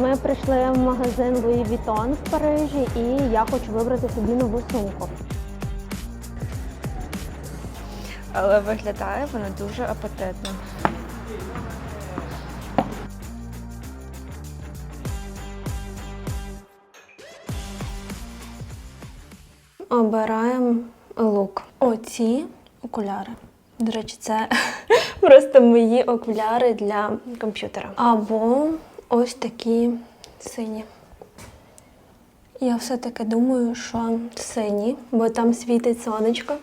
Ми прийшли в магазин Louis Vuitton в Парижі, і я хочу вибрати собі нову сумку. Але виглядає вона дуже апетитно. Обираємо лук. Оці окуляри. До речі, це просто мої окуляри для комп'ютера. Або ось такі сині. Я все-таки думаю, що сині, бо там світить сонечко.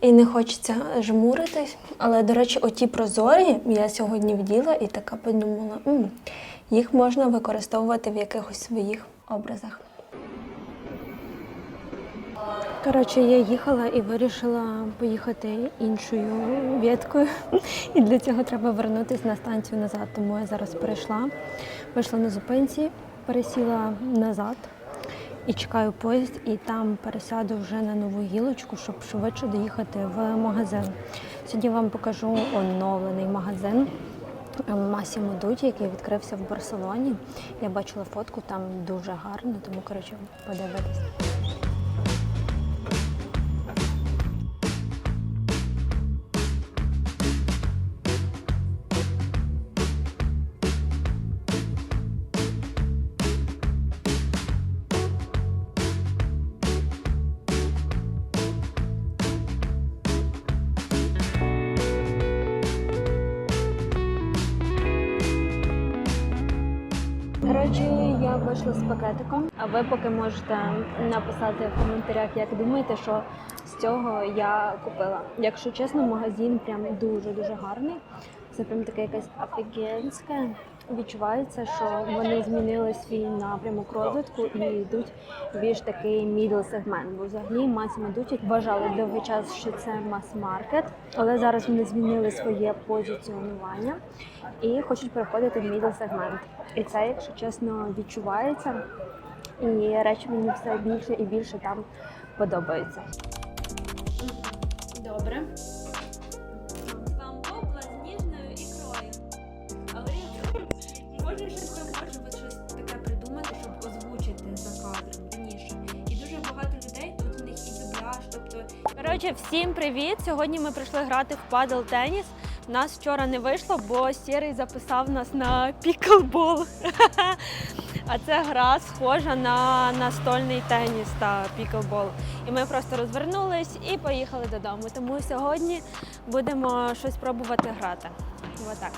І не хочеться жмуритись. Але, до речі, оті прозорі я сьогодні вділа і така подумала, «М, їх можна використовувати в якихось своїх образах. Коротше, я їхала і вирішила поїхати іншою веткою. І для цього треба вернутися на станцію назад. Тому я зараз перейшла, вийшла на зупинці, пересіла назад і чекаю поїзд, і там пересяду вже на нову гілочку, щоб швидше доїхати в магазин. Сьогодні вам покажу оновлений магазин. Масімо Дуті, який відкрився в Барселоні. Я бачила фотку, там дуже гарно, тому коротше подивитись. Коротше, я вийшла з пакетиком, а ви поки можете написати в коментарях, як думаєте, що з цього я купила. Якщо чесно, магазин прям дуже-дуже гарний. Це прям таке якась офігенське. Відчувається, що вони змінили свій напрямок розвитку і йдуть більш такий мідл сегмент. Бо взагалі Massimo Dutti вважали довгий час, що це мас-маркет, але зараз вони змінили своє позиціонування і хочуть переходити в мідл сегмент. І це, якщо чесно, відчувається. І речі мені все більше і більше там подобаються. Добре. Коротше, всім привіт! Сьогодні ми прийшли грати в падл теніс. Нас вчора не вийшло, бо Сірий записав нас на піклбол. А це гра схожа на настольний теніс та піклбол. І ми просто розвернулись і поїхали додому. Тому сьогодні будемо щось пробувати грати. Отак.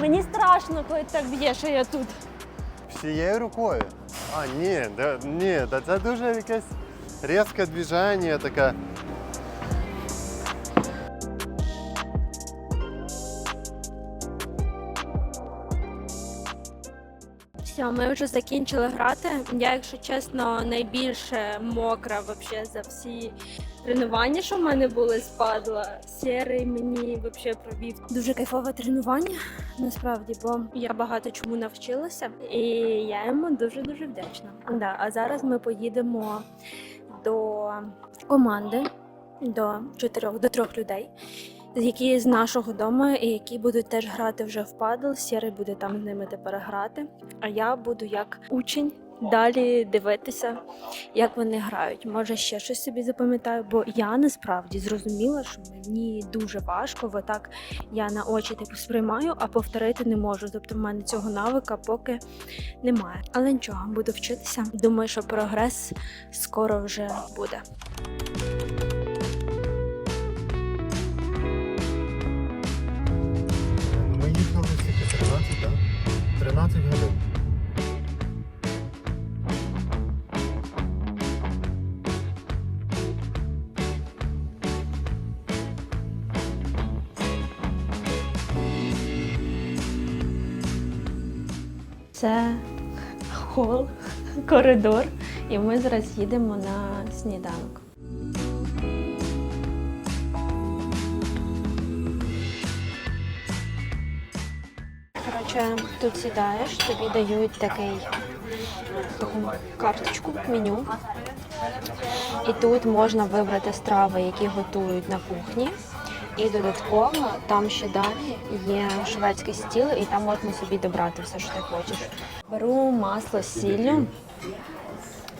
Мені страшно, коли так б'є, що я тут. Всією рукою. А, ні, да, ні, да це дуже якесь різке движення, таке. Все, ми вже закінчили грати. Я, якщо чесно, найбільше мокра вообще за всі тренування, що в мене були спадла. Сірий мені вообще провів дуже кайфове тренування, насправді, бо я багато чому навчилася, і я йому дуже дуже вдячна. Да, а зараз ми поїдемо до команди до чотирьох до трьох людей які з нашого дому і які будуть теж грати вже в падл. Сірий буде там з ними тепер грати. А я буду як учень далі дивитися, як вони грають. Може, ще щось собі запам'ятаю, бо я насправді зрозуміла, що мені дуже важко, бо так я на очі типу сприймаю, а повторити не можу. Тобто в мене цього навика поки немає. Але нічого, буду вчитися. Думаю, що прогрес скоро вже буде. Ми їхали скільки 13, так? 13 годин. Це хол, коридор, і ми зараз їдемо на сніданок. Коротше, тут сідаєш, тобі дають такий таку карточку, меню. І тут можна вибрати страви, які готують на кухні. І додатково там ще далі є шведський стіл, і там можна собі добрати все, що ти хочеш. Беру масло з сіллю.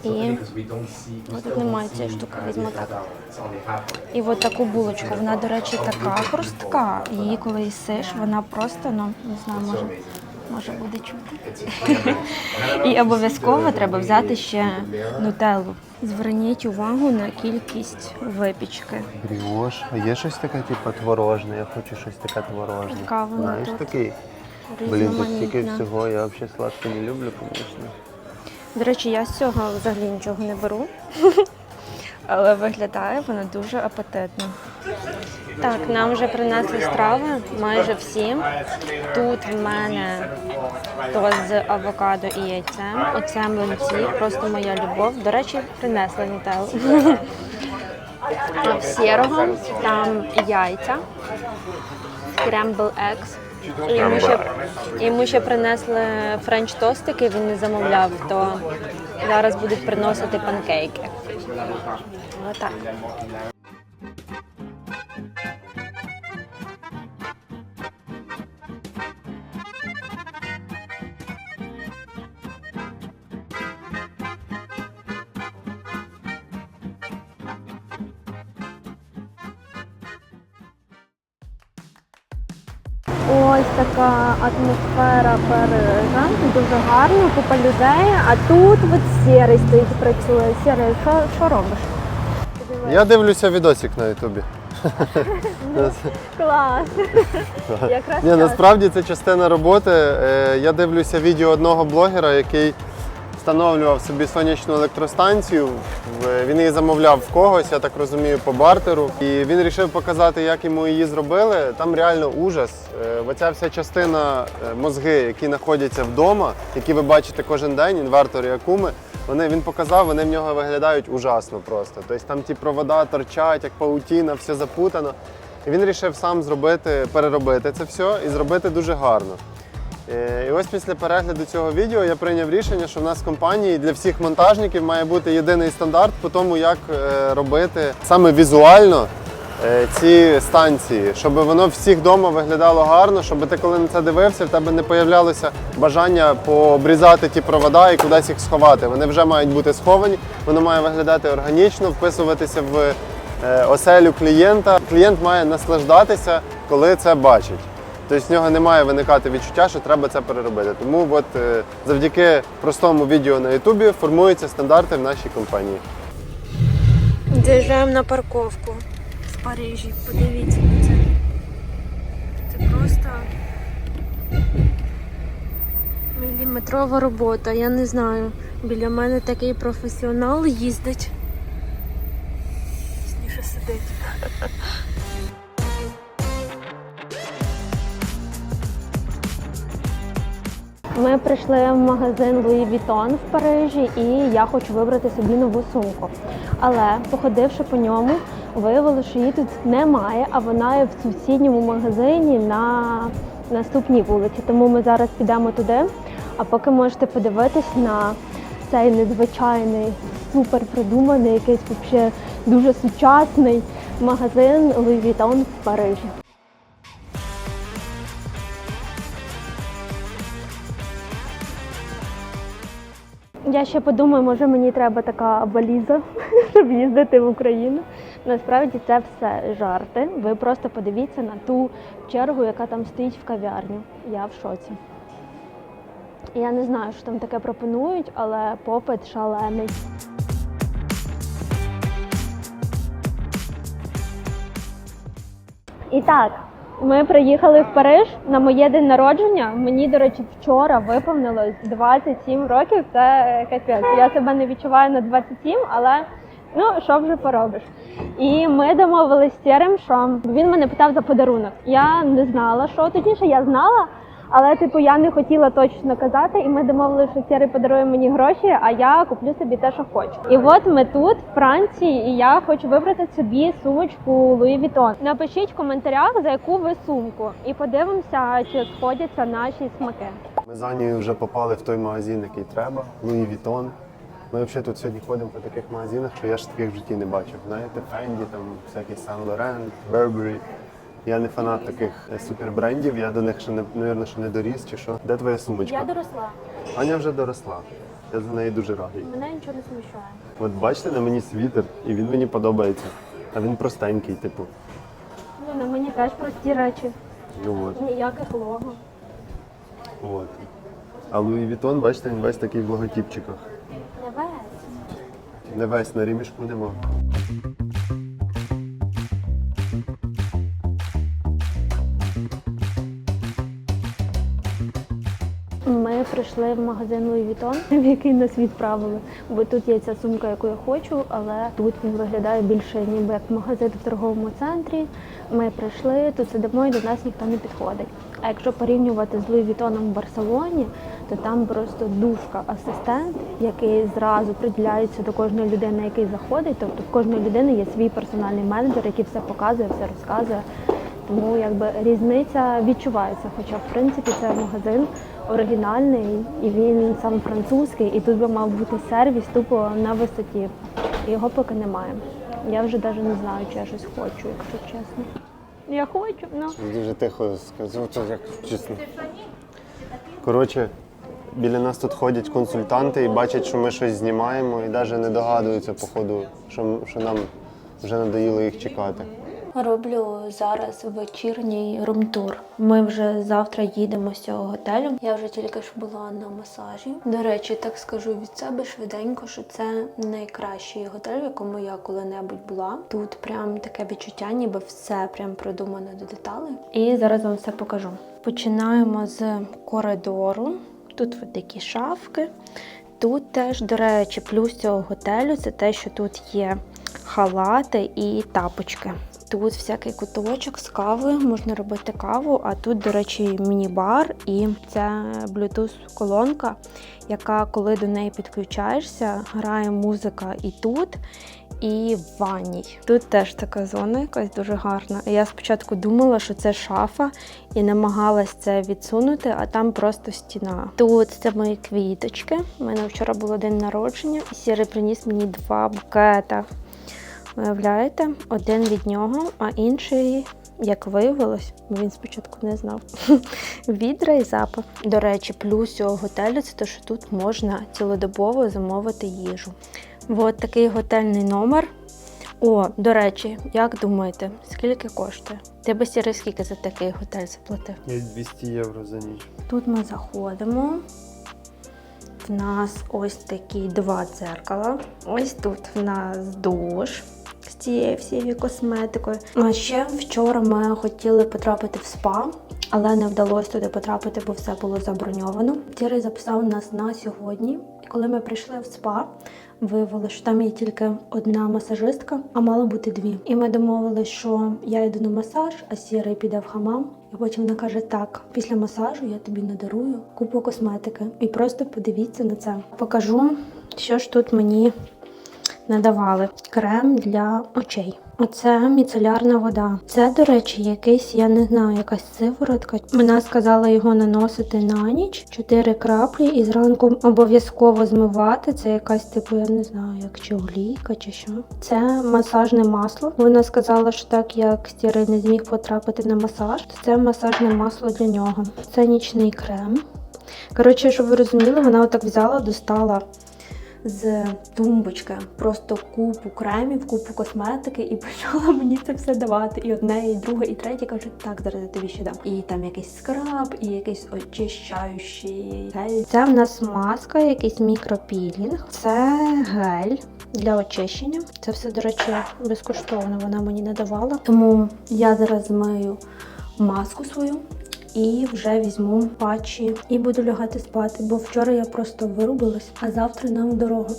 І тут немає цієї штуки, візьму так. І от таку булочку. Вона, до речі, така хрустка. Її коли їсиш, вона просто, ну не знаю, може, може буде чути. І обов'язково треба взяти ще нутеллу. Зверніть увагу на кількість випічки. Бріош. А є щось таке, типу, творожне? Я хочу щось таке творожне. Така вона Знаєш тут. такий? Блін, тут стільки всього, я взагалі сладке не люблю, звісно. До речі, я з цього взагалі нічого не беру. Але виглядає воно дуже апетитно. Так, нам вже принесли страви, майже всі. Тут в мене то з авокадо і яйцем. Оце млинці, просто моя любов. До речі, принесли нутеллу. В сірого там яйця, scramble eggs. І йому ще, йому ще принесли френч-тостики, він не замовляв, то зараз будуть приносити панкейки. Отак. Ось така атмосфера Парижа, дуже гарно, купа людей, а тут от сірий стоїть працює. Сірий, що, що робиш? Я дивлюся відосик на Ютубі. Клас! Якраз Ні, насправді це частина роботи. Е, Я дивлюся відео одного блогера, який встановлював собі сонячну електростанцію. Він її замовляв в когось, я так розумію, по бартеру. І він вирішив показати, як йому її зробили. Там реально ужас. Е, Оця вся частина е, мозги, які знаходяться вдома, які ви бачите кожен день, інвертори Акуми. Вони він показав, вони в нього виглядають ужасно просто. Тобто там ті провода торчать, як паутіна, все запутано. І він вирішив сам зробити, переробити це все і зробити дуже гарно. Е, І ось після перегляду цього відео я прийняв рішення, що в нас в компанії для всіх монтажників має бути єдиний стандарт по тому, як е, робити саме візуально е, ці станції, щоб воно всіх вдома виглядало гарно, щоб ти, коли на це дивився, в тебе не появлялося бажання пообрізати ті провода і кудись їх сховати. Вони вже мають бути сховані, воно має виглядати органічно, вписуватися в оселю клієнта. Клієнт має наслаждатися, коли це бачить. Тобто в нього не має виникати відчуття, що треба це переробити. Тому от е, завдяки простому відео на Ютубі формуються стандарти в нашій компанії. Заїжджаємо на парковку в Парижі. Подивіться на це. Це просто міліметрова робота. Я не знаю. Біля мене такий професіонал їздить. Сніше сидить. Ми прийшли в магазин Louis Vuitton в Парижі, і я хочу вибрати собі нову сумку. Але походивши по ньому, виявилося, що її тут немає, а вона є в сусідньому магазині на наступній вулиці. Тому ми зараз підемо туди. А поки можете подивитись на цей незвичайний, супер придуманий, якийсь вообще дуже сучасний магазин Louis Vuitton в Парижі. Я ще подумаю, може мені треба така валіза, щоб їздити в Україну. Насправді це все жарти. Ви просто подивіться на ту чергу, яка там стоїть в кав'ярні. Я в шоці. Я не знаю, що там таке пропонують, але попит шалений. І так, ми приїхали в Париж на моє день народження. Мені, до речі, вчора виповнилось 27 років. Це капець. Я себе не відчуваю на 27, але ну що вже поробиш. І ми домовились з Сєрем, що він мене питав за подарунок. Я не знала, що точніше, я знала. Але типу я не хотіла точно казати, і ми домовилися, що Сєрий подарує мені гроші, а я куплю собі те, що хочу. І от ми тут, в Франції, і я хочу вибрати собі сумочку Louis Vuitton. Напишіть в коментарях, за яку ви сумку, і подивимося, чи сходяться наші смаки. Ми з Анією вже попали в той магазин, який треба, Louis Vuitton. Ми взагалі тут сьогодні ходимо по таких магазинах, що я ж таких в житті не бачив. Знаєте, Fendi, там всякий Saint Laurent, Burberry. Я не фанат таких е, супербрендів, я до них ще не навірно, що не доріс чи що. Де твоя сумочка? Я доросла, Аня вже доросла. Я за неї дуже радий. мене нічого не смущає. От бачите, на мені світер, і він мені подобається. А він простенький, типу. Ні, на мені теж прості речі, Ну от, ніяких лого. от. А Луї Вітон, бачите, він весь такий в логотипчиках. Не весь. Не весь на ремішку нема. Прийшли в магазин Louis Vuitton, в який нас відправили. Бо тут є ця сумка, яку я хочу, але тут він виглядає більше ніби як магазин в торговому центрі. Ми прийшли, тут сидимо і до нас ніхто не підходить. А якщо порівнювати з Louis Vuitton в Барселоні, то там просто душка асистент, який зразу приділяється до кожної людини, який заходить. Тобто в кожної людини є свій персональний менеджер, який все показує, все розказує. Тому якби різниця відчувається. Хоча в принципі це магазин оригінальний і він сам французький, і тут би мав бути сервіс тупо на висоті. Його поки немає. Я вже навіть не знаю, чи я щось хочу, якщо чесно. Я хочу, ну. Дуже тихо сказав, як чесно. Коротше, біля нас тут ходять консультанти і бачать, що ми щось знімаємо, і навіть не догадуються, походу, що, що нам вже надоїло їх чекати. Роблю зараз вечірній румтур. Ми вже завтра їдемо з цього готелю. Я вже тільки ж була на масажі. До речі, так скажу від себе швиденько, що це найкращий готель, в якому я коли-небудь була. Тут прям таке відчуття, ніби все прям продумано до деталей. І зараз вам все покажу. Починаємо з коридору. Тут от такі шафки. Тут теж, до речі, плюс цього готелю це те, що тут є халати і тапочки. Тут всякий куточок з кавою, можна робити каву, а тут, до речі, міні-бар і це Bluetooth-колонка, яка, коли до неї підключаєшся, грає музика і тут, і в ванній. Тут теж така зона якась дуже гарна. Я спочатку думала, що це шафа, і намагалась це відсунути, а там просто стіна. Тут це мої квіточки. У мене вчора було день народження, і Сірий приніс мені два букета. Виявляєте, один від нього, а інший, як виявилось, бо він спочатку не знав. Відра і запах. До речі, плюс цього готелю це те, що тут можна цілодобово замовити їжу. От такий готельний номер. О, до речі, як думаєте, скільки коштує? Ти би сіри скільки за такий готель заплатив? 200 євро за ніч. Тут ми заходимо. В нас ось такі два дзеркала. Ось тут в нас душ з цією всією косметикою. А ще вчора ми хотіли потрапити в спа, але не вдалося туди потрапити, бо все було заброньовано. Тірий записав нас на сьогодні. І коли ми прийшли в спа, виявили, що там є тільки одна масажистка, а мало бути дві. І ми домовилися, що я йду на масаж, а сірий піде в хамам. І потім вона каже: так, після масажу я тобі надарую купу косметики. І просто подивіться на це. Покажу, що ж тут мені надавали. Крем для очей. Оце міцелярна вода. Це, до речі, якийсь, я не знаю, якась сиворотка. Вона сказала його наносити на ніч 4 краплі і зранку обов'язково змивати. Це якась, типу, я не знаю, як чи олійка, чи що. Це масажне масло. Вона сказала, що так як стіри не зміг потрапити на масаж, то це масажне масло для нього. Це нічний крем. Коротше, щоб ви розуміли, вона отак взяла, достала з тумбочки просто купу кремів, купу косметики і почала мені це все давати. І одне, і друге, і третє кажуть, так, зараз я тобі ще дам. І там якийсь скраб, і якийсь очищаючий гель. Це в нас маска, якийсь мікропілінг, це гель. Для очищення це все, до речі, безкоштовно вона мені не давала. Тому я зараз змию маску свою і вже візьму патчі і буду лягати спати, бо вчора я просто вирубилась, а завтра нам дорогу.